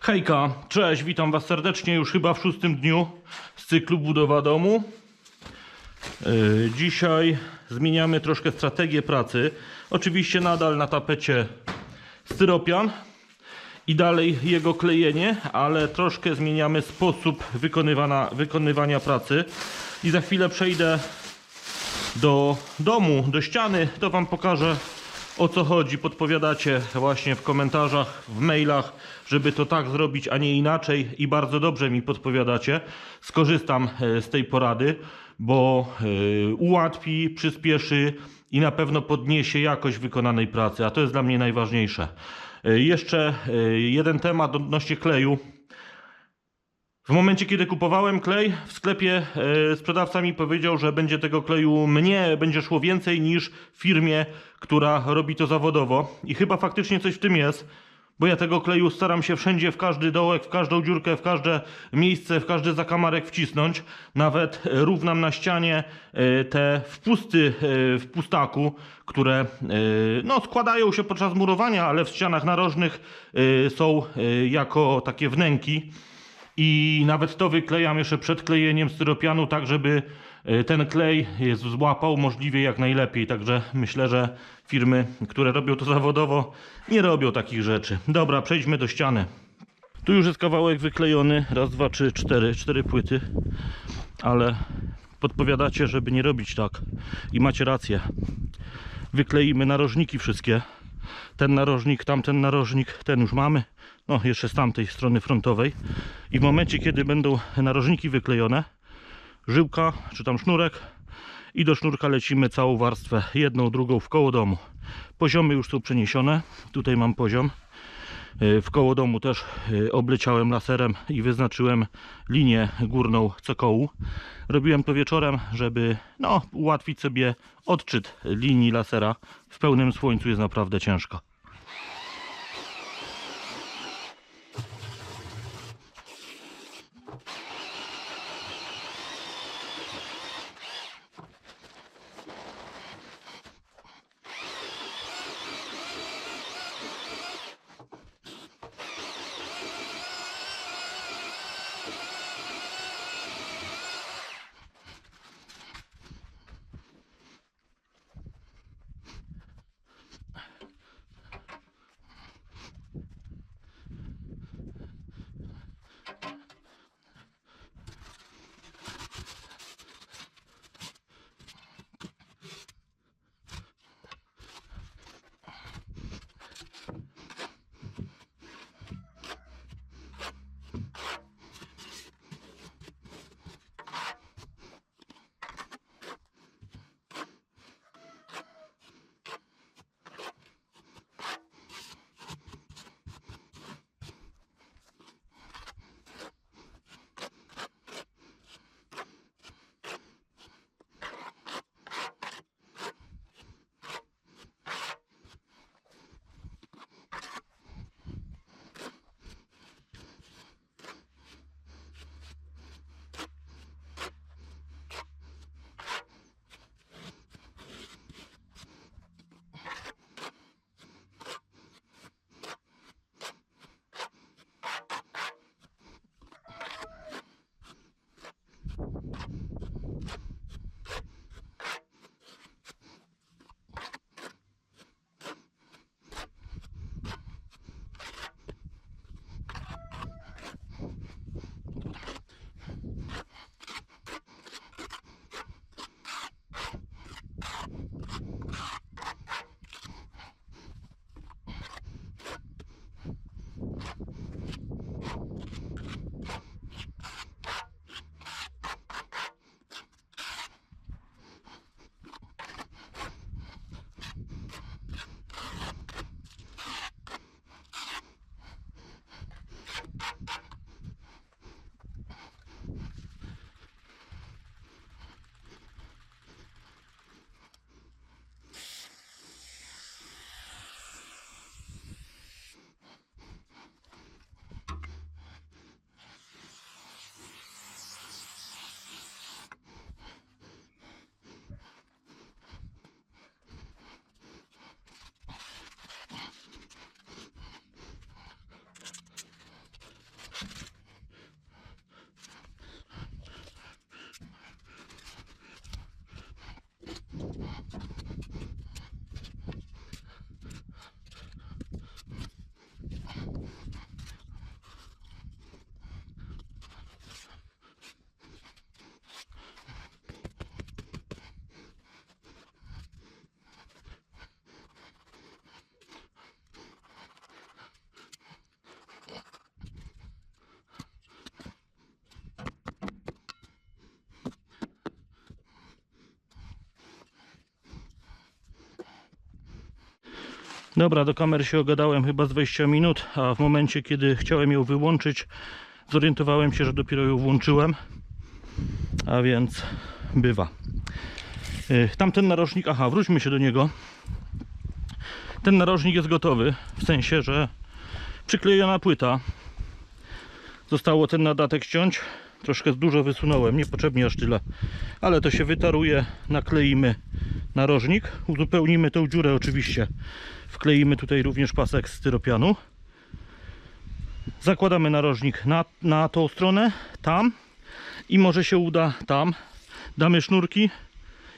Hejka, cześć, witam Was serdecznie już chyba w szóstym dniu z cyklu budowa domu. Yy, Dzisiaj zmieniamy troszkę strategię pracy. Oczywiście nadal na tapecie styropian i dalej jego klejenie, ale troszkę zmieniamy sposób wykonywana, wykonywania pracy. I za chwilę przejdę do domu, do ściany, to Wam pokażę o co chodzi. Podpowiadacie właśnie w komentarzach, w mailach, żeby to tak zrobić, a nie inaczej i bardzo dobrze mi podpowiadacie. Skorzystam e, z tej porady, bo e, ułatwi, przyspieszy i na pewno podniesie jakość wykonanej pracy, a to jest dla mnie najważniejsze. E, Jeszcze jeden temat odnośnie kleju. W momencie, kiedy kupowałem klej w sklepie, sprzedawca mi powiedział, że będzie tego kleju mnie, będzie szło więcej niż firmie, która robi to zawodowo. I chyba faktycznie coś w tym jest, bo ja tego kleju staram się wszędzie, w każdy dołek, w każdą dziurkę, w każde miejsce, w każdy zakamarek wcisnąć. Nawet e, równam na ścianie e, te wpusty e, w pustaku, które no, składają się podczas murowania, ale w ścianach narożnych są jako takie wnęki. I nawet to wyklejam jeszcze przed klejeniem styropianu, tak żeby ten klej jest złapał możliwie jak najlepiej. Także myślę, że firmy, które robią to zawodowo, nie robią takich rzeczy. Dobra, przejdźmy do ściany. Tu już jest kawałek wyklejony. Raz, dwa, trzy, cztery. Cztery płyty. Ale podpowiadacie, żeby nie robić tak. I macie rację. Wykleimy narożniki wszystkie. Ten narożnik, tamten narożnik, ten już mamy. No, jeszcze z tamtej strony frontowej. I w momencie, kiedy będą narożniki wyklejone, żyłka czy tam sznurek i do sznurka lecimy całą warstwę, jedną, drugą w koło domu. Poziomy już są przeniesione. Tutaj mam poziom. Y, W koło domu też y, obleciałem laserem i wyznaczyłem linię górną cokołu. Robiłem to wieczorem, żeby no, ułatwić sobie odczyt linii lasera. W pełnym słońcu jest naprawdę ciężko. Dobra, do kamery się ogadałem chyba z 20 minut, a w momencie kiedy chciałem ją wyłączyć, zorientowałem się, że dopiero ją włączyłem. A więc bywa. Y, Tamten narożnik, aha, wróćmy się do niego. Ten narożnik jest gotowy, w sensie, że przyklejona płyta. Zostało ten nadatek ściąć. Troszkę dużo wysunąłem, niepotrzebnie aż tyle. Ale to się wytaruje, nakleimy narożnik, uzupełnimy tą dziurę oczywiście. Wkleimy tutaj również pasek styropianu. Zakładamy narożnik na, na tą stronę, tam i może się uda tam. Damy sznurki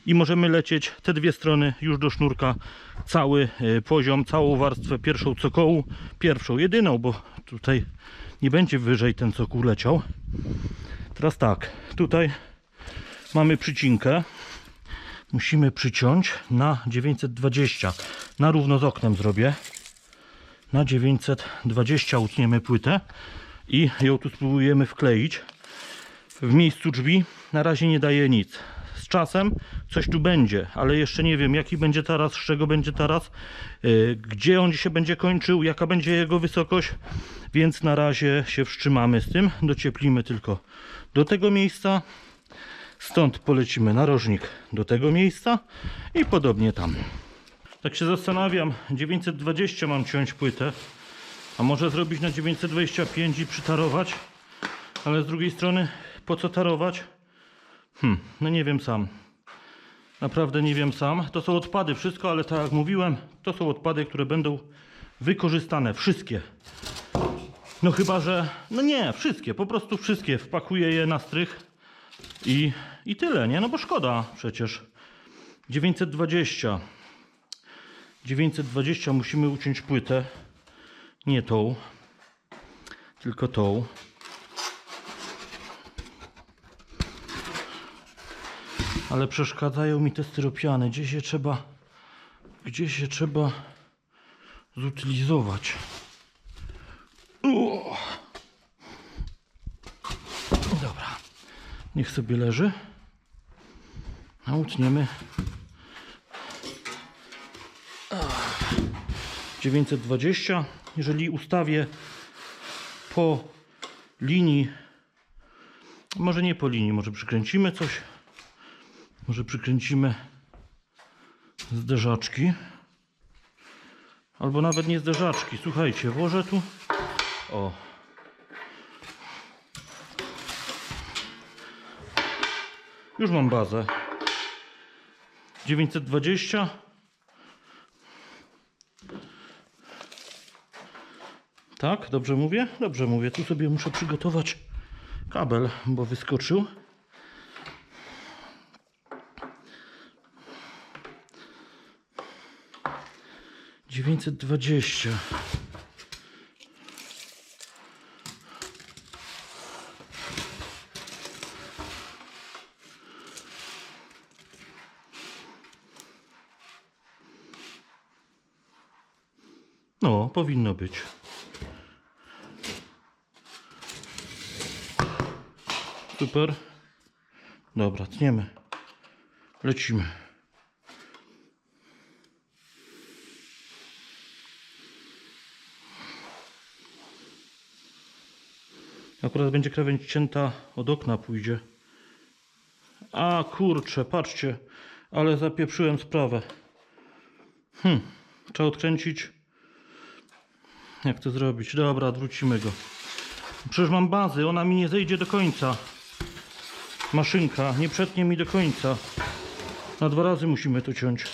i możemy lecieć te dwie strony już do sznurka cały y, poziom, całą warstwę pierwszą cokołu, pierwszą, jedyną, bo tutaj nie będzie wyżej ten cokół leciał. Teraz tak, tutaj mamy przycinkę. Musimy przyciąć na 920. Na równo z oknem zrobię. Na 920 utniemy płytę i ją tu spróbujemy wkleić. W miejscu drzwi na razie nie daje nic. Z czasem coś tu będzie, ale jeszcze nie wiem jaki będzie taras, z czego będzie taras, yy, gdzie on się będzie kończył, jaka będzie jego wysokość, więc na razie się wstrzymamy z tym. Docieplimy tylko do tego miejsca. Stąd polecimy narożnik do tego miejsca i podobnie tam. Tak się zastanawiam, 920 mam ciąć płytę, a może zrobić na 925 i przytarować, ale z drugiej strony po co tarować? Hmm, no nie wiem sam. Naprawdę nie wiem sam. To są odpady, wszystko, ale tak jak mówiłem, to są odpady, które będą wykorzystane. Wszystkie. No chyba, że. No nie, wszystkie, po prostu wszystkie. Wpakuję je na strych i, i tyle, nie? No bo szkoda przecież. 920. 920 musimy uciąć płytę. Nie tą, tylko tą. Ale przeszkadzają mi te styropiany. Gdzie się trzeba. Gdzie się trzeba zutylizować. O! Niech sobie leży. A utniemy. Ach. 920. Jeżeli ustawię po linii, może nie po linii, może przykręcimy coś. Może przykręcimy zderzaczki. Albo nawet nie zderzaczki. Słuchajcie, włożę tu. O. Już mam bazę. 920. Tak, dobrze mówię? Dobrze mówię. Tu sobie muszę przygotować kabel, bo wyskoczył. Dziewięćset dwadzieścia. No, powinno być. Super. Dobra, tniemy. Lecimy. Akurat będzie krawędź cięta od okna pójdzie. A kurczę, patrzcie, ale zapieprzyłem sprawę. Hmm, trzeba odkręcić. Jak to zrobić? Dobra, odwrócimy go. Przecież mam bazy, ona mi nie zejdzie do końca. Maszynka nie przetnie mi do końca. Na dwa razy musimy to ciąć.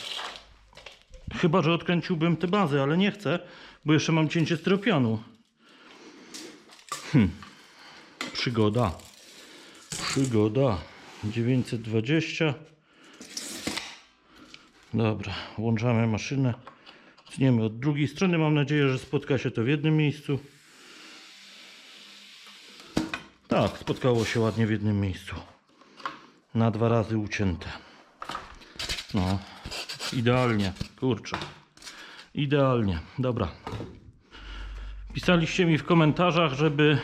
Chyba, że odkręciłbym te bazy, ale nie chcę, bo jeszcze mam cięcie styropianu. Hmm. Przygoda. Przygoda. 920. Dobra, włączamy maszynę. Tniemy od drugiej strony. Mam nadzieję, że spotka się to w jednym miejscu. Tak, spotkało się ładnie w jednym miejscu. Na dwa razy ucięte. No, idealnie, kurczę. Idealnie, dobra. Pisaliście mi w komentarzach, żeby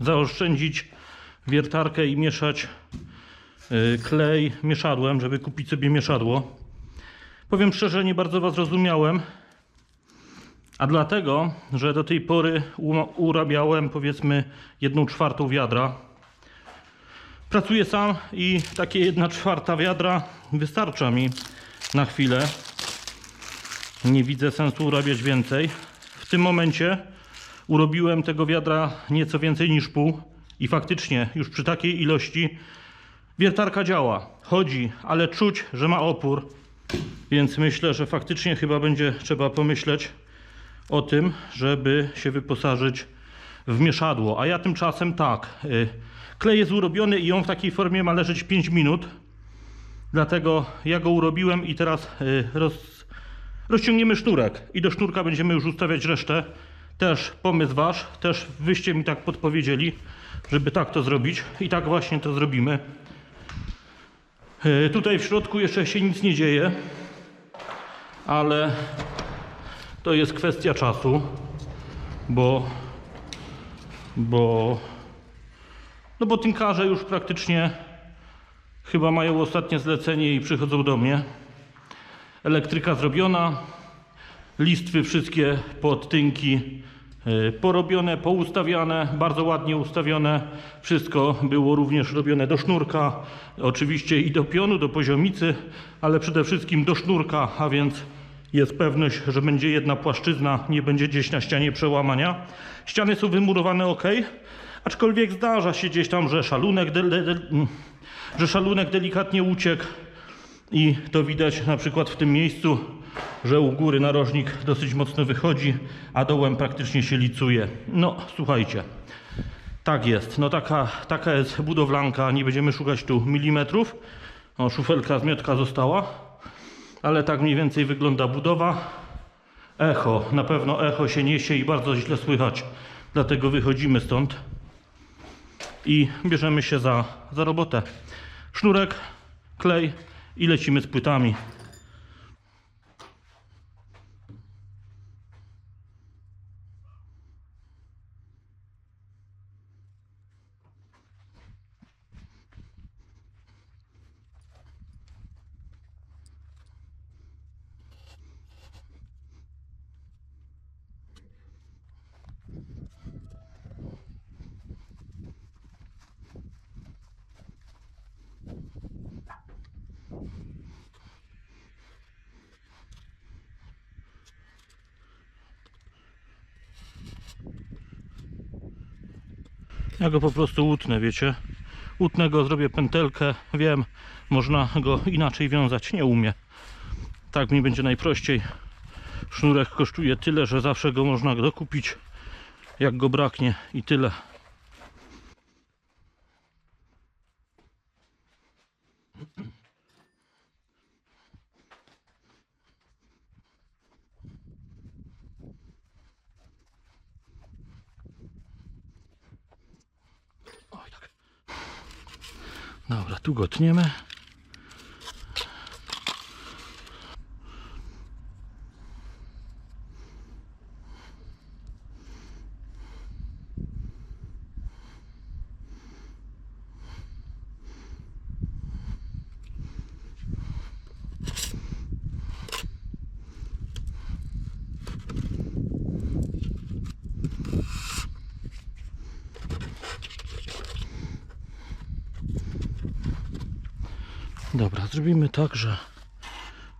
zaoszczędzić wiertarkę i mieszać y, klej mieszadłem, żeby kupić sobie mieszadło. Powiem szczerze, nie bardzo Was rozumiałem. A dlatego, że do tej pory urabiałem powiedzmy jedną czwartą wiadra. Pracuję sam i takie jedna czwarta wiadra wystarcza mi na chwilę. Nie widzę sensu urabiać więcej. W tym momencie urobiłem tego wiadra nieco więcej niż pół i faktycznie już przy takiej ilości wiertarka działa, chodzi, ale czuć, że ma opór. Więc myślę, że faktycznie chyba będzie trzeba pomyśleć o tym, żeby się wyposażyć w mieszadło. A ja tymczasem tak, y, klej jest urobiony i on w takiej formie ma leżeć 5 minut. Dlatego ja go urobiłem i teraz y, roz, rozciągniemy sznurek i do sznurka będziemy już ustawiać resztę. Też pomysł wasz, też wyście mi tak podpowiedzieli, żeby tak to zrobić i tak właśnie to zrobimy. Y, Tutaj w środku jeszcze się nic nie dzieje, ale to jest kwestia czasu, bo bo no bo tynkarze już praktycznie chyba mają ostatnie zlecenie i przychodzą do mnie. Elektryka zrobiona, listwy wszystkie pod tynki y, porobione, poustawiane, bardzo ładnie ustawione. Wszystko było również robione do sznurka, oczywiście i do pionu, do poziomicy, ale przede wszystkim do sznurka, a więc jest pewność, że będzie jedna płaszczyzna, nie będzie gdzieś na ścianie przełamania. Ściany są wymurowane ok, aczkolwiek zdarza się gdzieś tam, że szalunek, del, del, mm, że szalunek delikatnie uciekł i to widać na przykład w tym miejscu, że u góry narożnik dosyć mocno wychodzi, a dołem praktycznie się licuje. No słuchajcie, tak jest. No taka, taka jest budowlanka, nie będziemy szukać tu milimetrów. O, szufelka zmiotka została, ale tak mniej więcej wygląda budowa. Echo, na pewno echo się niesie i bardzo źle słychać, dlatego wychodzimy stąd i bierzemy się za, za robotę. Sznurek, klej i lecimy z płytami. Go po prostu utnę, wiecie. Utnę go, zrobię pętelkę. Wiem, można go inaczej wiązać. Nie umie. Tak mi będzie najprościej. Sznurek kosztuje tyle, że zawsze go można dokupić, jak go braknie i tyle. Dobra, tu go tniemy. Dobra, zrobimy tak, że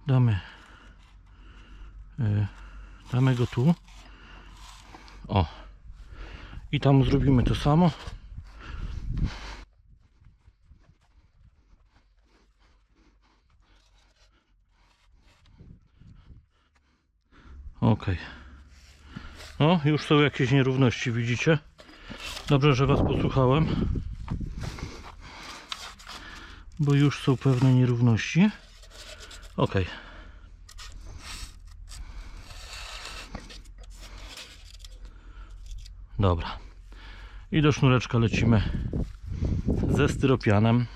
damy y, damy go tu. O. I tam zrobimy to samo. Ok. No, już są jakieś nierówności, widzicie? Dobrze, że Was posłuchałem bo już są pewne nierówności. Ok. Dobra. I do sznureczka lecimy ze styropianem.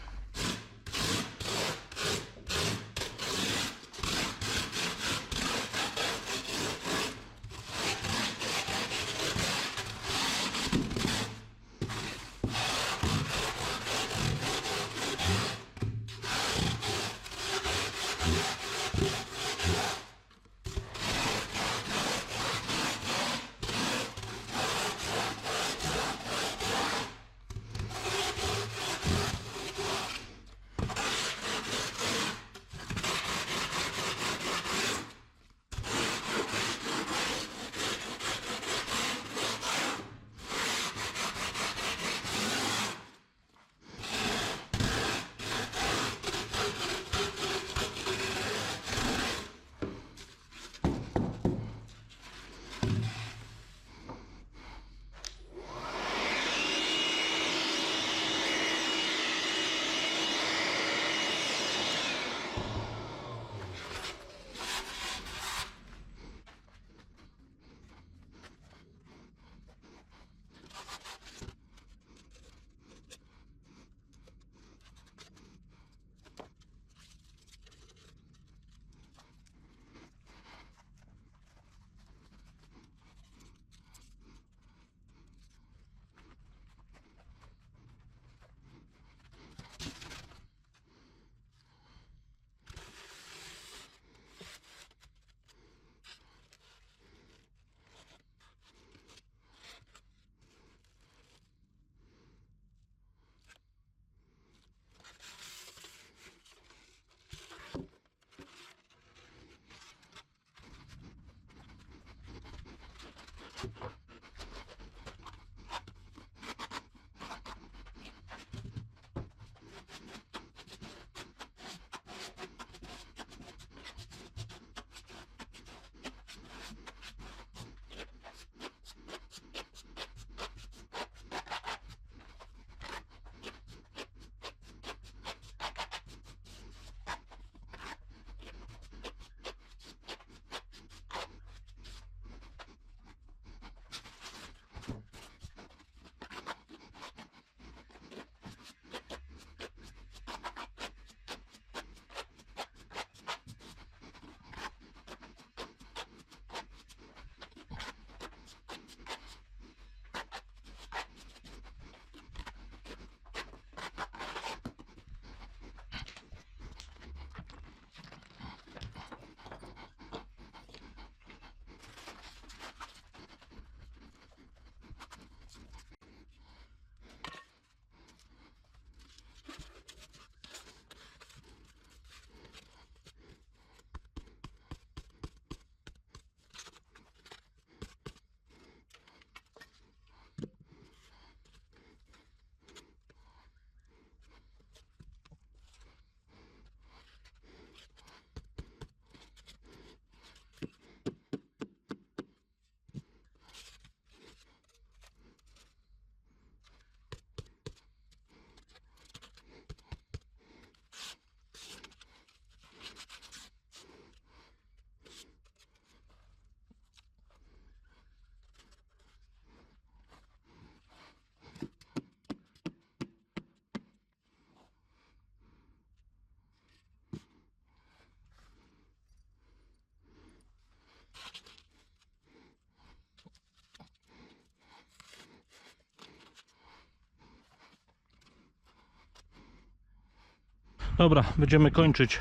Dobra, będziemy kończyć.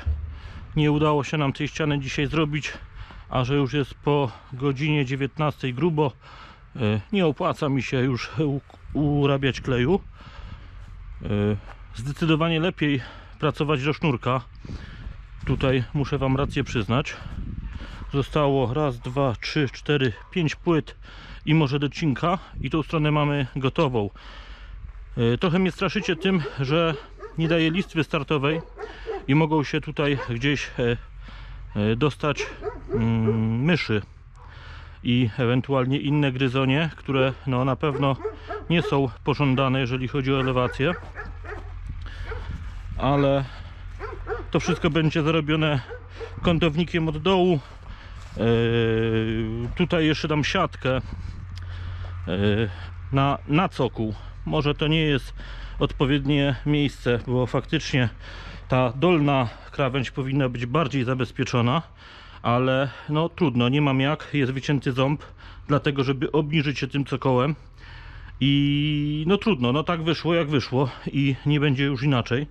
Nie udało się nam tej ściany dzisiaj zrobić, a że już jest po godzinie 19 grubo, e, nie opłaca mi się już urabiać kleju. E, Zdecydowanie lepiej pracować do sznurka. Tutaj muszę Wam rację przyznać. Zostało raz, dwa, trzy, cztery, pięć płyt i może docinka i tą stronę mamy gotową. E, Trochę mnie straszycie tym, że nie daje listwy startowej i mogą się tutaj gdzieś e, e, dostać mm, myszy i ewentualnie inne gryzonie, które no, na pewno nie są pożądane, jeżeli chodzi o elewację. Ale to wszystko będzie zrobione kątownikiem od dołu. E, tutaj jeszcze dam siatkę e, na, na cokół. Może to nie jest odpowiednie miejsce, bo faktycznie ta dolna krawędź powinna być bardziej zabezpieczona, ale no trudno, nie mam jak, jest wycięty ząb, dlatego żeby obniżyć się tym cokołem i no trudno, no tak wyszło jak wyszło i nie będzie już inaczej.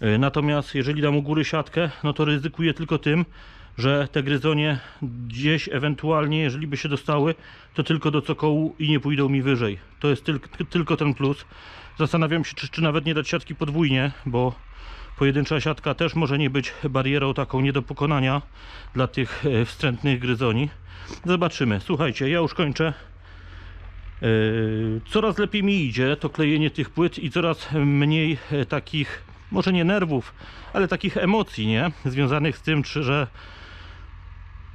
E, Natomiast jeżeli dam u góry siatkę, no to ryzykuję tylko tym, że te gryzonie gdzieś ewentualnie, jeżeli by się dostały, to tylko do cokołu i nie pójdą mi wyżej. To jest tylko, tylko ten plus. Zastanawiam się, czy, czy nawet nie dać siatki podwójnie, bo pojedyncza siatka też może nie być barierą taką nie do pokonania dla tych e, wstrętnych gryzoni. Zobaczymy. Słuchajcie, ja już kończę. Yy, Coraz lepiej mi idzie to klejenie tych płyt i coraz mniej e, takich, może nie nerwów, ale takich emocji, nie? Związanych z tym, czy, że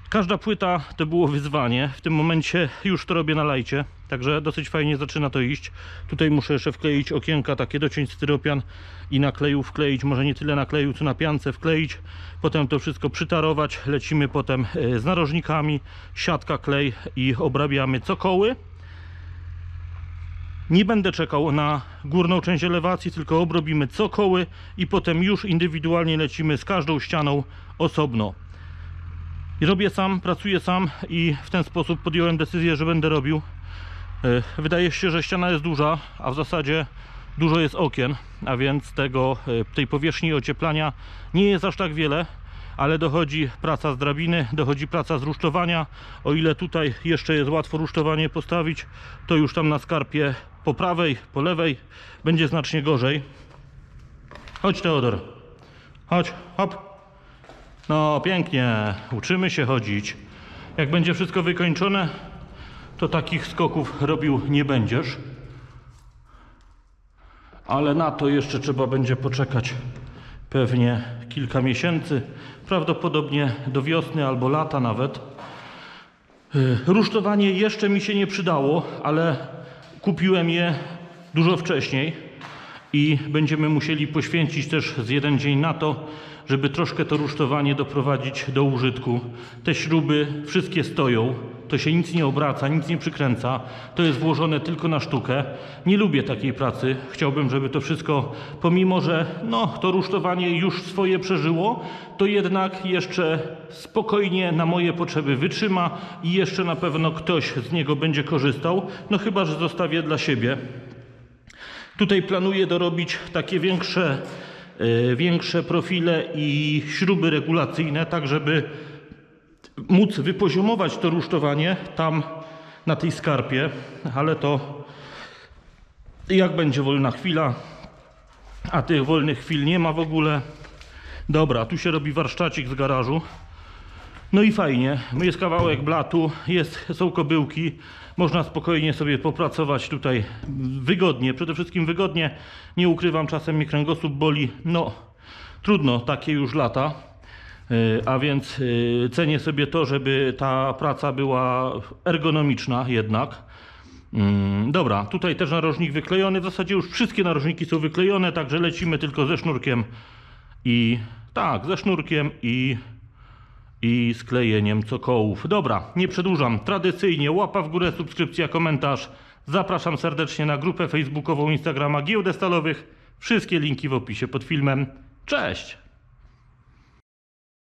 każda płyta to było wyzwanie. W tym momencie już to robię na lajcie, także dosyć fajnie zaczyna to iść. Tutaj muszę jeszcze wkleić okienka, takie dociąć styropian i na kleju wkleić, może nie tyle na kleju, co na piance wkleić. Potem to wszystko przytarować. Lecimy potem e, z narożnikami, siatka, klej i obrabiamy cokoły. Nie będę czekał na górną część elewacji, tylko obrobimy cokoły i potem już indywidualnie lecimy z każdą ścianą osobno. I robię sam, pracuję sam i w ten sposób podjąłem decyzję, że będę robił. E, Wydaje się, że ściana jest duża, a w zasadzie dużo jest okien, a więc tego, e, tej powierzchni ocieplania nie jest aż tak wiele, ale dochodzi praca z drabiny, dochodzi praca z rusztowania. O ile tutaj jeszcze jest łatwo rusztowanie postawić, to już tam na skarpie po prawej, po lewej będzie znacznie gorzej. Chodź Teodor, chodź, hop. No pięknie, uczymy się chodzić. Jak będzie wszystko wykończone, to takich skoków robił nie będziesz. Ale na to jeszcze trzeba będzie poczekać pewnie kilka miesięcy, prawdopodobnie do wiosny albo lata nawet. Y, Rusztowanie jeszcze mi się nie przydało, ale kupiłem je dużo wcześniej i będziemy musieli poświęcić też z jeden dzień na to, żeby troszkę to rusztowanie doprowadzić do użytku. Te śruby wszystkie stoją, to się nic nie obraca, nic nie przykręca, to jest włożone tylko na sztukę. Nie lubię takiej pracy, chciałbym, żeby to wszystko, pomimo że no, to rusztowanie już swoje przeżyło, to jednak jeszcze spokojnie na moje potrzeby wytrzyma i jeszcze na pewno ktoś z niego będzie korzystał, no chyba, że zostawię dla siebie. Tutaj planuję dorobić takie większe, większe profile i śruby regulacyjne, tak żeby móc wypoziomować to rusztowanie tam na tej skarpie, ale to jak będzie wolna chwila, a tych wolnych chwil nie ma w ogóle. Dobra, tu się robi warsztacik z garażu. No i fajnie, jest kawałek blatu, jest, są kobyłki, można spokojnie sobie popracować tutaj wygodnie, przede wszystkim wygodnie, nie ukrywam, czasem mnie kręgosłup boli, no trudno, takie już lata, Yy, a więc yy, cenię sobie to, żeby ta praca była ergonomiczna jednak. Mm, Dobra, tutaj też narożnik wyklejony, w zasadzie już wszystkie narożniki są wyklejone, także lecimy tylko ze sznurkiem i tak, ze sznurkiem i i sklejeniem cokołów. Dobra, nie przedłużam. Tradycyjnie łapa w górę, subskrypcja, komentarz. Zapraszam serdecznie na grupę facebookową Instagrama Giełdę Stalowych. Wszystkie linki w opisie pod filmem. Cześć!